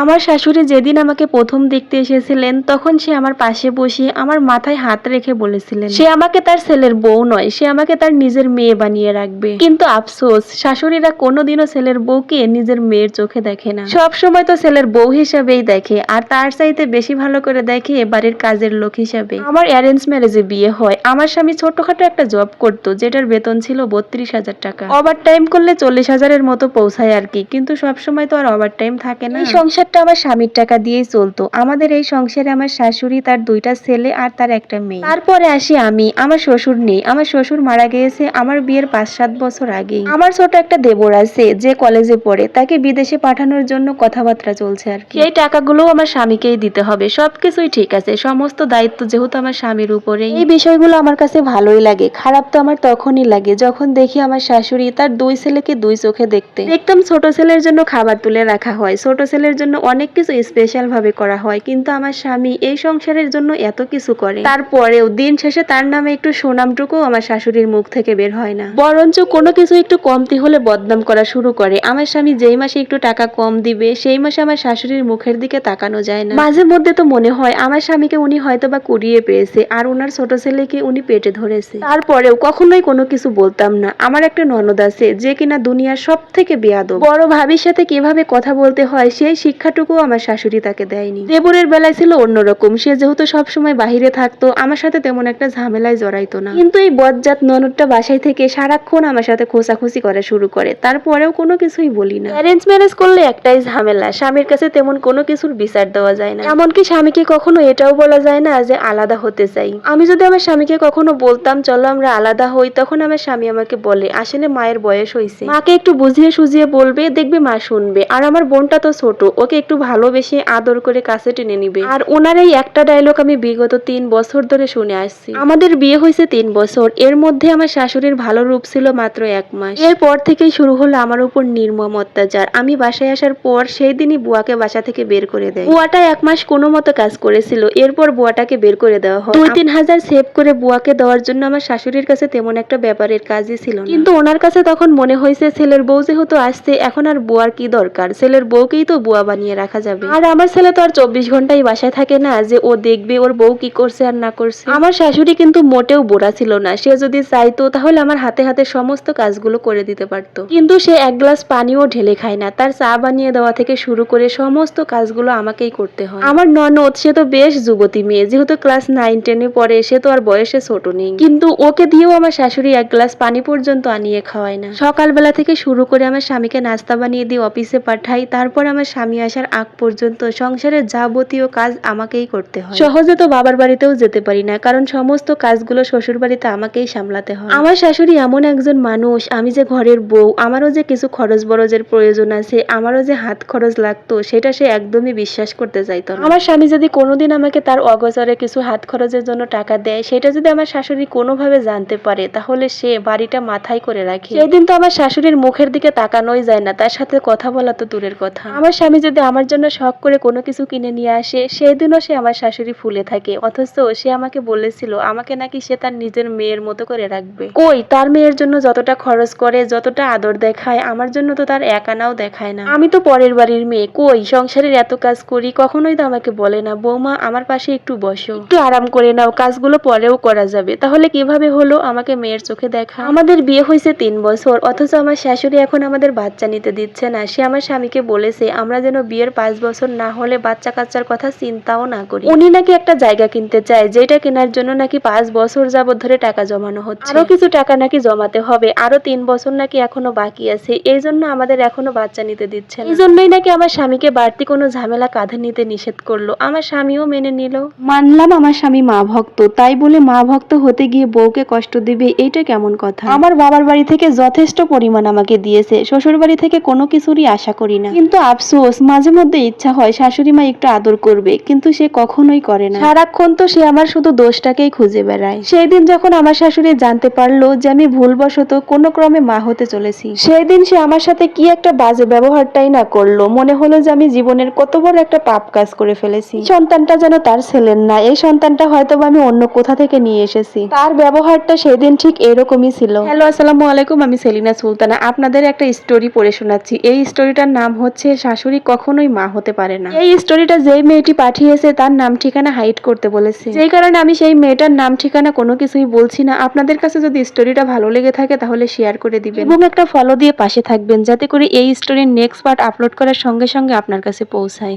আমার শাশুড়ি যেদিন আমাকে প্রথম দেখতে এসেছিলেন, তখন সে আমার পাশে বসে আমার মাথায় হাত রেখে বলেছিলেন, সে আমাকে তার ছেলের বউ নয়, সে আমাকে তার নিজের মেয়ে বানিয়ে রাখবে। কিন্তু আফসোস, শাশুড়িরা কোনোদিনও ছেলের বউকে নিজের মেয়ের চোখে দেখে না। সব সময় তো ছেলের বউ হিসাবেই দেখে, আর তার চাইতে বেশি ভালো করে দেখে বাড়ির কাজের লোক হিসাবে। আমার অ্যারেঞ্জ ম্যারেজে বিয়ে হয়, আমার স্বামী ছোটখাটো একটা জব করতো, যেটার বেতন ছিল বত্রিশ হাজার টাকা। ওভার টাইম করলে চল্লিশ হাজারের মতো পৌঁছায় আর কি, কিন্তু সব সময় তো আর ওভার টাইম থাকে না। এই সংসারটা আমার স্বামীর টাকা দিয়েই চলতো। আমাদের এই সংসারে আমার শাশুড়ি, তার দুইটা ছেলে আর তার একটা মেয়ে। তারপরে আসি আমি। আমার শ্বশুর নেই। আমার শ্বশুর মারা গিয়েছে আমার বিয়ের পাঁচ সাত বছর আগেই। আমার ছোট একটা দেবর আছে যে কলেজে পড়ে। তাকে বিদেশে পাঠানোর জন্য কথাবার্তা চলছে আর কি। এই টাকাগুলো আমার স্বামীকেই দিতে হবে। সবকিছুই ঠিক আছে। সমস্ত দায়িত্ব যেহেতু আমার স্বামীর উপরে এই বিষয়গুলো আমার কাছে ভালোই লাগে। খারাপ তো আমার তখনই লাগে যখন দেখি আমার শাশুড়ি তার দুই ছেলেকে দুই চোখে দেখতে। দেখতাম ছোট ছেলের জন্য খাবার তুলে রাখা হয়। ছোট ছেলের জন্য অনেক কিছু স্পেশাল ভাবে করা হয়। কিন্তু আমার স্বামী এই সংসারের জন্য এত কিছু করে। তারপরেও দিন শেষে তার নামে একটু সুনামটুকু আমার শাশুড়ির মুখ থেকে বের হয় না। বরঞ্চ কোনো কিছু একটু কমতি হলে বদনাম করা শুরু করে। আমার স্বামী যেই মাসে একটু টাকা কম দিবে, সেই মাসে আমার শাশুড়ির মুখের দিকে তাকানো যায় না। মাঝে মধ্যে তো মনে হয় আমার স্বামীকে উনি হয়তো বা কুড়িয়ে পেয়েছে আর ওনার ছোট ছেলেকে উনি পেটে ধরেছে। তারপরেও কখনোই কোনো কিছু বলতাম না। আমার একটা ননদ আছে, যে কিনা দুনিয়ার সব থেকে বেয়াদব। বড় ভাবির সাথে কীভাবে কথা বলতে হয়, সেই শিক্ষাটুকু আমার শাশুড়ি তাকে দেয়নি। দেবরের বেলায় ছিল অন্যরকম। সে যেহেতু সবসময় বাহিরে থাকতো, আমার সাথে তেমন একটা ঝামেলায় জড়াইতো না। কিন্তু এই বজ্জাত ননদটা বাসায় থেকে সারাক্ষণ আমার সাথে খোঁচাখুচি করা শুরু করে। তারপরেও কোনো কিছুই বলি না। অ্যারেঞ্জ ম্যারেজ করলে একটাই ঝামেলা। স্বামীর কাছে তেমন কোনো কিছুর বিচার দেওয়া যায় না। এমনকি স্বামীকে কখনো এটাও বলা যায় না যে আলাদা হতে চাই। আমি যদি আমার স্বামীকে কখনো বলতাম, চলো আমরা আলাদা হই, তখন আমার স্বামী আমাকে বলে, আসলে মায়ের বয়স হয়েছে মাকে একটু বুঝিয়ে সুঝিয়ে বলবে, দেখবে মা শুনবে। আর আমার বোনটা তো ছোট ওকে একটু ভালোবেসে আদর করে কাছে টেনে নিবে। আর ওনার এই একটা ডায়লগ আমি বিগত তিন বছর ধরে শুনে আসছি। আমাদের বিয়ে হয়েছে তিন বছর। এর মধ্যে আমার শাশুড়ির ভালো রূপ ছিল মাত্র এক মাস। এরপর থেকেই শুরু হলো আমার উপর নির্মম অত্যাচার। আমি বাসায় আসার পর সেই দিনই বুয়াকে বাসা থেকে বের করে দেয়। বুয়াটা এক মাস কোনো মতো কাজ করেছিল। এরপর বুয়াটাকে বের করে দেওয়া হয়। দুই তিন হাজার সেভ করে বুয়াকে দেওয়ার জন্য আমার শাশুড়ির কাছে তেমন একটা ব্যাপারের কাজই ছিল কিন্তু ওনার কাছে তখন মনে হয়েছে, ছেলের বউ যেহেতু আসছে, এখন আর বুয়ার কি দরকার? ছেলের বউকেই তো বুয়া বানিয়ে রাখা যাবে। আর আমার ছেলে তো আর চব্বিশ ঘন্টাই বাসায় থাকে না যে ও দেখবে ওর বউ কি করছে আর না করছে। আমার শাশুড়ি কিন্তু মোটেও বোরা ছিল না। সে যদি চাইতো তাহলে আমার হাতে হাতে সমস্ত কাজগুলো করে দিতে পারতো। কিন্তু সে এক গ্লাস পানিও ঢেলে খায় না। তার চা বানিয়ে দেওয়া থেকে শুরু করে সমস্ত কাজগুলো আমাকেই করতে হয়। আমার ননদ সে তো বেশ যুবতী মেয়ে। যেহেতু ক্লাস নাইন টেনে পড়ে সে তো আর বয়সে ছোট নেই। কিন্তু ওকে দিয়েও আমার শাশুড়ি এক গ্লাস পানি পর্যন্ত আনিয়ে খাওয়ায় না। সকালবেলা থেকে শুরু করে আমার স্বামীকে নাস্তা বানিয়ে দিয়ে অফিসে পাঠাই। তারপর আমার স্বামী আসার আগ পর্যন্ত সংসারের যাবতীয় কাজ আমাকেই করতে হয়। সহজে তো বাবার বাড়িতেও যেতে পারি না কারণ সমস্ত কাজগুলো শ্বশুর বাড়িতে আমাকেই সামলাতে হয়। আমার শাশুড়ি এমন একজন মানুষ আমি যে ঘরের বউ আমারও যে কিছু খরচ বরজের প্রয়োজন আছে আমারও যে হাত খরচ লাগতো সেটা সে একদমই বিশ্বাস করতে চাইতো না। আমার স্বামী যদি কোনোদিন আমাকে তার অগচরে কিছু হাত খরচের জন্য টাকা দেয় সেটা যদি আমার শাশুড়ি কোনোভাবে জানতে পারে তাহলে সে বাড়িটা মাথায় করে রাখে। সেদিন তো আমার শাশুড়ির মুখের দিকে তাকানোই যায় না তার সাথে কথা বলা তো দূরের কথা। আমার স্বামী যদি আমার জন্য শখ করে কোনো কিছু কিনে নিয়ে আসে সেই দিনও সে আমার শাশুড়ি ফুলে থাকে। অথচ সে আমাকে বলেছিল, আমাকে নাকি সে তার নিজের মেয়ের মতো করে রাখবে। কই, তার মেয়ের জন্য যতটা খরচ করে, যতটা আদর দেখায়, আমার জন্য তো তার এক আনাও দেখায় না। আমি তো পরের বাড়ির মেয়ে, কই, সংসারের এত কাজ করি, কখনোই তো আমাকে বলে না, বৌমা, আমার পাশে একটু বসো। একটু আরাম করে নাও, কাজগুলো পরেও করা যাবে। তাহলে কীভাবে হলো আমাকে মেয়ের চোখে দেখা? আমাদের বিয়ে হয়েছে তিন বছর, অথচ আমার শাশুড়ি এখন আমাদের বাচ্চা নিতে দিচ্ছে না। সে আমার স্বামীকে বলেছে, আমরা যেন বিয়ের পাঁচ বছর না হলে বাচ্চা কাচ্চার কথা চিন্তাও না করি। উনি নাকি একটা জায়গা কিনতে চায় যেটা কেনার জন্য নাকি পাঁচ বছর যাবত ধরে টাকা জমানো হচ্ছে। আরও কিছু টাকা নাকি জমাতে হবে আরও তিন বছর নাকি এখনও বাকি আছে। এই জন্য আমাদের এখনও বাচ্চা নিতে দিচ্ছে এই জন্যই নাকি আমার স্বামীকে বাড়তি কোনো ঝামেলা কাঁধে নিতে নিষেধ করল। আমার স্বামীও মেনে নিল। মানলাম আমার স্বামী মা ভক্ত তাই বলে মা ভক্ত হতে গিয়ে বউকে কষ্ট দিবে এইটা কেমন কথা? আমার বাবার বাড়ি থেকে যথেষ্ট পরিমাণ আমাকে দিয়েছে শ্বশুর বাড়ি থেকে কোনো কিছুরই আশা করি না। কিন্তু আফসোস মাঝে মধ্যে ইচ্ছা হয় শাশুড়ি মা একটু আদর করবে, কিন্তু সে কখনোই করে না। সারাক্ষণ তো সে আমার শুধু দোষটাকেই খুঁজে বেড়ায়। সেই দিন যখন আমার শাশুড়ি জানতে পারল যে আমি ভুলবশত কোনো ক্রমে মা হতে চলেছি সেই দিন সে আমার সাথে কি একটা বাজে ব্যবহারটাই না করল। মনে হলো যে আমি জীবনের কত বড় একটা পাপ কাজ করে ফেলেছি। সন্তানটা যেন তার ছেলের না, এই সন্তানটা হয়তো আমি অন্য কোথা থেকে নিয়ে এসেছি। তার ব্যবহারটা সেদিন ঠিক এরকমই ছিল। হ্যালো, আসসালামু আলাইকুম, আমি সেলিনা সুলতানা। আপনাদের একটা স্টোরি পড়ে শোনাচ্ছি। এই স্টোরিটার নাম হচ্ছে শাশুড়ি কখন কখনোই মা হতে পারে না। এই স্টোরিটা যেই মেয়েটি পাঠিয়েছে তার নাম ঠিকানা হাইড করতে বলেছে। যেই কারণে আমি সেই মেয়েটার নাম ঠিকানা কোনো কিছুই বলছি না। আপনাদের কাছে যদি স্টোরিটা ভালো লেগে থাকে তাহলে শেয়ার করে দিবেন। এবং একটা ফলো দিয়ে পাশে থাকবেন যাতে করে এই স্টোরির নেক্সট পার্ট আপলোড করার সঙ্গে সঙ্গে আপনার কাছে পৌঁছায়।